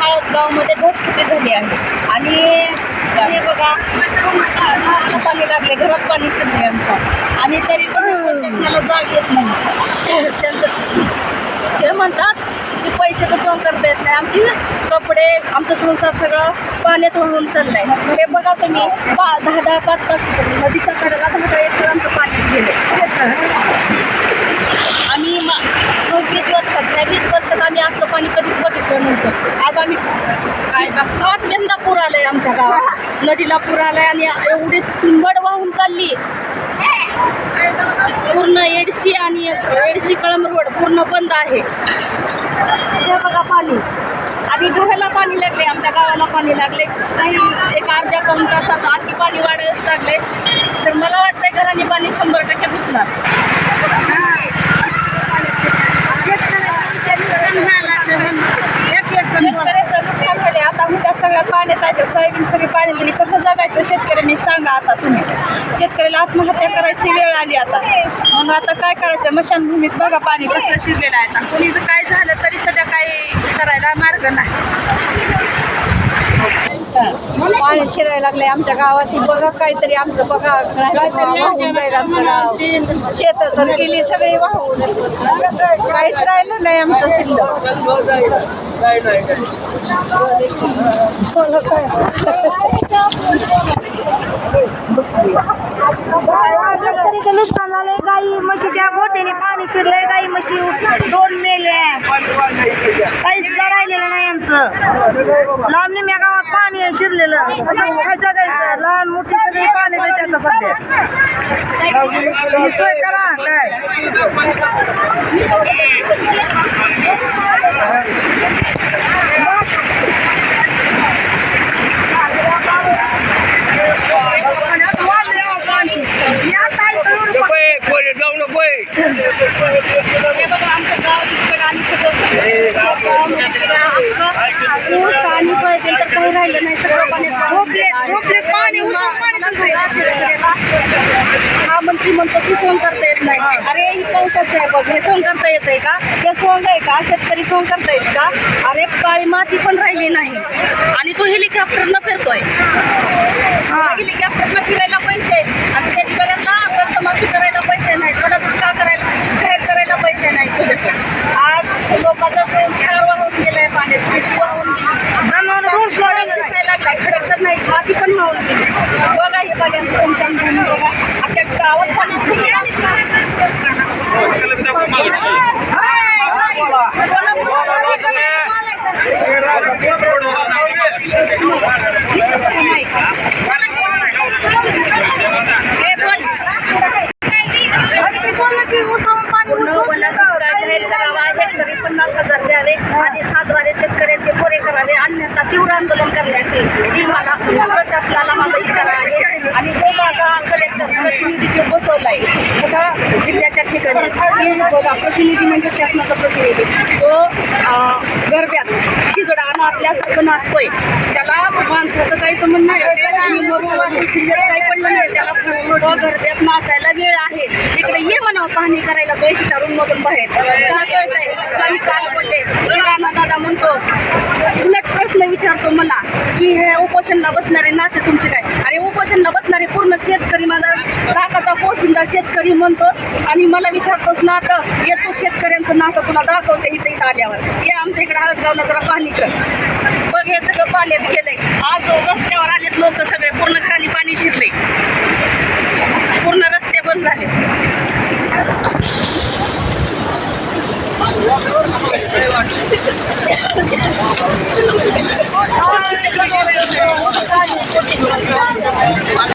गावामध्ये ढगफुटी झाली आहे. आणि हे बघा घराला पाणी लागले घरात पाणी शिरले आमचं. आणि तरी पण प्रशासनाला जाग येत नाही. त्यांचं ते म्हणतात की पैशाचं सोंग करता येत नाही. आमची कपडे आमचं संसार सगळं पाण्यात वाहून चाललंय. हे बघा तुम्ही पा दहा दहा पाच पाच नदीच्या कडेला दहा दहा एकर आमचं पाण्यात गेले नदीला पूर आलाय आणि एवढी तुंबड वाहून चालली. पूर्ण एडशी आणि एडशी कळम रोड पूर्ण बंद आहे. हे बघा पाणी. आणि घराला पाणी लागले आमच्या गावाला पाणी लागले. काही एक अर्ध्या पाऊन तासात आधी पाणी वाढत लागले. तर मला वाटतंय घराने पाणी शंभर टक्के घुसणार शेतकऱ्याचं नुकसान झाले आता उद्या सगळ्या पाण्यात आहे सोयाबीन सगळी पाणी दिली कसं जगायचं शेतकऱ्यांनी सांगा आता तुम्ही शेतकऱ्याला आत्महत्या करायची वेळ आली आता. म्हणून आता काय करायचं? मशानभूमीत बघा पाणी कसलं शिरलेलं आहे आता. कोणी जर काय झालं तरी सध्या काही करायला मार्ग नाही. पाणी शिरायला लागले आमच्या गावात. बघा काहीतरी आमचं बघा. आमचं गाव. शेत तर गेली सगळी वाहून काहीच राहिलं नाही आमचं शिल्लक. तरी नुकसान झालंय गाई म्हशीच्या गोट्याने पाणी शिरलंय गाई म्हशी दोन मेले काहीच राहिलेलं नाही आमचं. लांब निम्या गावात पाणी आहे शिरलेलं. काय जगायचं लहान मोठी सगळी पाणी त्याचं सध्या. सोय करा काय हे बघा आमचं गाव इकडं आणि सगळं ऊस आणि सोयाबीन तर काही राहिलं नाही सगळं पाण्यात झोपले झोपले पाणी हा मंत्री म्हणतो की सोंग करता येत नाही. अरे ही पावसाचं आहे बघ हे सोंग करता येत आहे का? हे सोंग आहे का? शेतकरी सोंग करता येत का? अरे काळी माती पण राहिली नाही. आणि तो हेलिकॉप्टरनं फिरतोय. हेलिकॉप्टरनं फिरायला पैसे आहेत आणि शेतकऱ्यांना कर्जमाफी करायला पैसे नाहीत मला दुष्काळ करायला जाहीर करायला पैसे नाहीत तुझ्याकडे आज लोकांचा संसार वाहून गेलाय पाण्यात शेती वाहून गेली खडक दिसायला लागलाय खडक ती पण वाहून गेली बघा हे बघा तुमच्या अख्ख्या गावात पाण्याची हे बोल आणि ते बोललं की उसावर पाणी उचलून नका. काही शेतकरी पन्नास हजार द्यावे आणि सातवारे शेतकऱ्यांचे पुरे अन्यथा तीव्र आंदोलन करण्यात येईल ही मला प्रशासनाला माझा इशारा आहे. आणि जो माझा कलेक्टर प्रतिनिधीचे आहे आता जिल्ह्याच्या ठिकाणी की बघा प्रतिनिधी म्हणजे शासनाचा प्रतिनिधी तो अं, गरब्यात खिजडा आपल्यासारखं नाचतोय. त्याला माणसाचं काही संबंध नाही. जिल्ह्यात काही पडलं नाही. त्याला गरब्यात नाचायला वेळ आहे. तिकडे ये म्हणावं पाहणी करायला पैसे चारून मधून बाहेर. काही कळतंय? तुला मी काल बोलले दादा म्हणतो प्रश्न विचारतो मला की हे उपोषणला बसणारे नाते तुमचे काय? अरे उपोषणला बसणारे पूर्ण शेतकरी मला लाखाचा पोशिंदा शेतकरी म्हणतो आणि मला विचारतोस नातं. हे तू शेतकऱ्यांचं नातं तुला दाखवते इथं इथं आल्यावर. हे आमच्या इकडे हळदगावला जरा पाणी कर. मग हे सगळं पाण्यात गेलंय. आज रस्त्यावर आलेत लोक सगळे पूर्ण खाली पाणी शिरले पूर्ण रस्ते बंद झाले Thank you. 岡谷に行ってくれてます。